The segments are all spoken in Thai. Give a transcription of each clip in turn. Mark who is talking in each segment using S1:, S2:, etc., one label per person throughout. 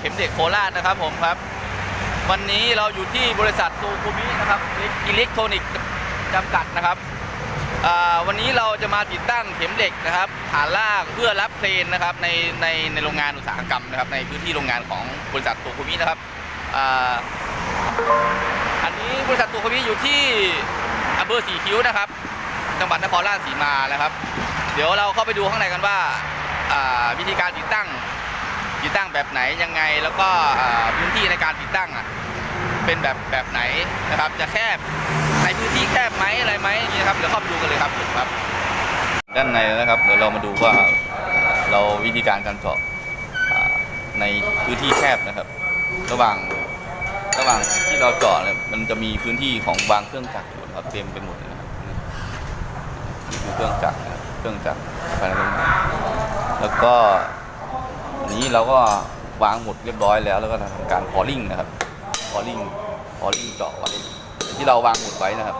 S1: เด็กโคราชนะครับผมครับ วันนี้เราอยู่ที่บริษัทตูคูมินะครับอิเล็กทรอนิกส์จำกัดนะครับวันนี้เราจะมาติดตั้งเข็มเหล็กนะครับฐานลากเพื่อรับเครนนะครับในในในโรงงานอุตสาหกรรมนะครับในพื้นที่โรงงานของบริษัทตูคูมินะครับอ,อันนี้บริษัทตูคูมิอยู่ที่อำเภอสีคิ้วนะครับ จังหวัดนครราชสีมานะครับ เดี๋ยวเราเข้าไปดูข้างในกันว่าวิธีการติดตั้ง ติดตั้งแบบไหนยังไงแล้วก็พื้นที่ในการติดตั้งอะเป็นแบบแบบไหนนะครับ จะแคบในพื้นที่แคบไหมอะไรไหมอย่างนี้นะครับเดี๋ยวเข้าไปดูกันเลยครับผมครับ ด้านในนะครับเดี๋ยวเรามาดูว่าเราวิธีการการเจาะในพื้นที่แคบนะครับ ระหว่างระหว่างที่เราเจาะเนี่ยมันจะมีพื้นที่ของวางเครื่องจักรอยู่นะครับเต็มไปหมดเลยนะครับนี่คือเครื่องจักรนะครับเครื่องจักรภายในแล้วก็ อันนี้เราก็วางหมดเรียบร้อยแล้ว แล้วก็ทำการพอลิ่งนะครับพอลิ่งพอลิ่งเจาะไว้ที่เราวางหมดไว้นะครับ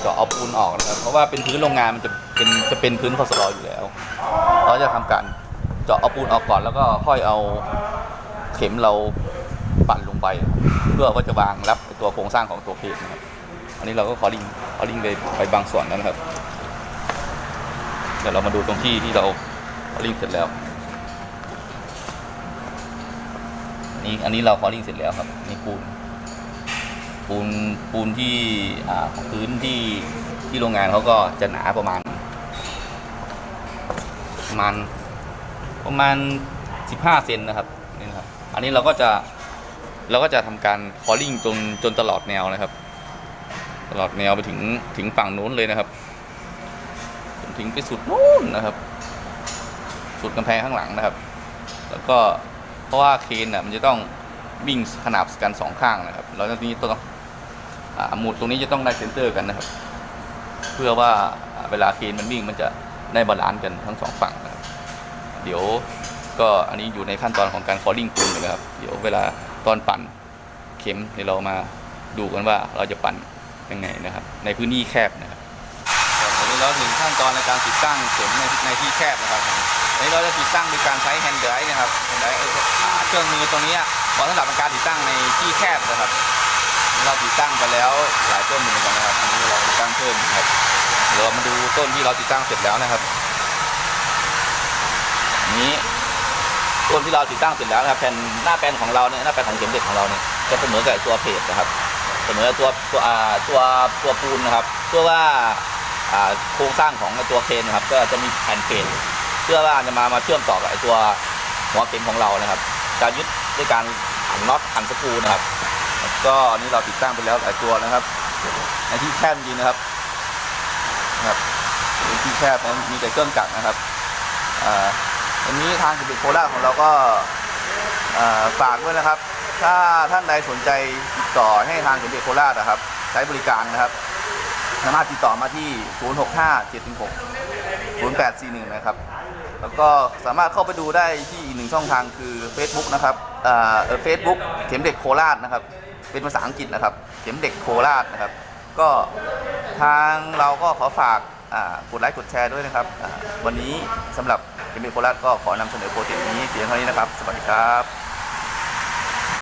S1: เจาะเอาปูนออกนะครับเพราะว่าเป็นพื้นโรงงานมันจะเป็นจะเป็นพื้นคอสลออยู่แล้ว เราจะทำการเจาะเอาปูนออกก่อนแล้วก็ค่อยเอาเข็มเราปั่นลงไป เพื่อว่าจะวางรับตัวโครงสร้างของตัวเพจนะครับอันนี้เราก็คอลิงคอลิงไปไปบางส่วนแล้วนะครับเดี๋ยวเรามาดูตรงที่ที่เราคอลิงเสร็จแล้ว นี่อันนี้เราคอลิ่งเสร็จแล้วครับนี่ปูน ปูนปูนที่อ่าพื้นที่ที่โรงงานเขาก็จะหนาประมาณ ประมาณประมาณ15เซนนะครับนี่นะครับ อันนี้เราก็จะเราก็จะทำการคอลิ่งจนจนตลอดแนวนะครับ ตลอดแนวไปถึงถึงฝั่งนู้นเลยนะครับจนถึงไปสุดนู้นนะครับ สุดกำแพงข้างหลังนะครับ แล้วก็ ราะว่าเคนน่ะมันจะต้องวิ่งขนาบกันสองข้างนะครับแล้วตรงนี้ต้องอ่าหมุดตรงนี้จะต้องได้เซนเตอร์กันนะครับ เพื่อว่าเวลาเคนมันวิ่งมันจะได้บาลานซ์กันทั้งสองฝั่งนะครับเดี๋ยวก็อันนี้อยู่ในขั้นตอนของการคอลลิ่งปูนนะครับ เดี๋ยวเวลาตอนปั่นเข็มเดี๋ยวเรามาดูกันว่าเราจะปั่นยังไงนะครับ ในพื้นที่แคบนะครับ ตอนนี้เราถึงขั้นตอนในการติดตั้งเข็มในในที่แคบนะครับอันนี้เราจะติดตั้งโดยการใช้แฮนด์ไดร์นะครับแฮนด์ไดร์เครื่องมือตรงนี้พอสำหรับการติดตั้งในที่แคบนะครับ เราติดตั้งไปแล้วหลายต้นอยู่เหมือนกันนะครับอันนี้เราติดตั้งเพิ่มครับเรามาดูต้นที่เราติดตั้งเสร็จแล้วนะครับ นี้ต้นที่เราติดตั้งเสร็จแล้วนะครับแผ่นหน้าแปลนของเราเนี่ยหน้าแปลนของเข็มเด็กของเราเนี่ยจะเสมอกับตัวเพจนะครับ เสมอตัวตัวตัวตัวปูนนะครับเพื่อว่า โครงสร้างของตัวเคนนะครับ ก็จะมีแผ่นเพจเพื่อว่าจะมามาเชื่อมต่อกับไอตัวหัวเข็มของเรานะครับ จะยึดด้วยการหันน็อตหันสกรูนะครับ ก็นี่เราติดตั้งไปแล้วหลายตัวนะครับในที่แคบจริงนะครับนะครับในที่แคบนั้นมีแต่เครื่องจักรนะครับอ่าอันนี้ทางสิบิโคราชของเราก็ฝากด้วยนะครับ ถ้าท่านใดสนใจติดต่อให้ทางสิบิโคราชนะครับ ใช้บริการนะครับ สามารถติดต่อมาที่ 065 716 0841 นะครับ แล้วก็สามารถเข้าไปดูได้ที่อีกหนึ่งช่องทางคือ Facebook นะครับเอ่อเฟซบุ๊กเข็มเด็กโคราชนะครับ เป็นภาษาอังกฤษนะครับ เข็มเด็กโคราชนะครับ ก็ทางเราก็ขอฝากอ่ากดไลค์กดแชร์ด้วยนะครับ วันนี้สำหรับเข็มเด็กโคราชก็ขอนำเสนอโปรเจกต์นี้เพียงเท่านี้นะครับ สวัสดีครับ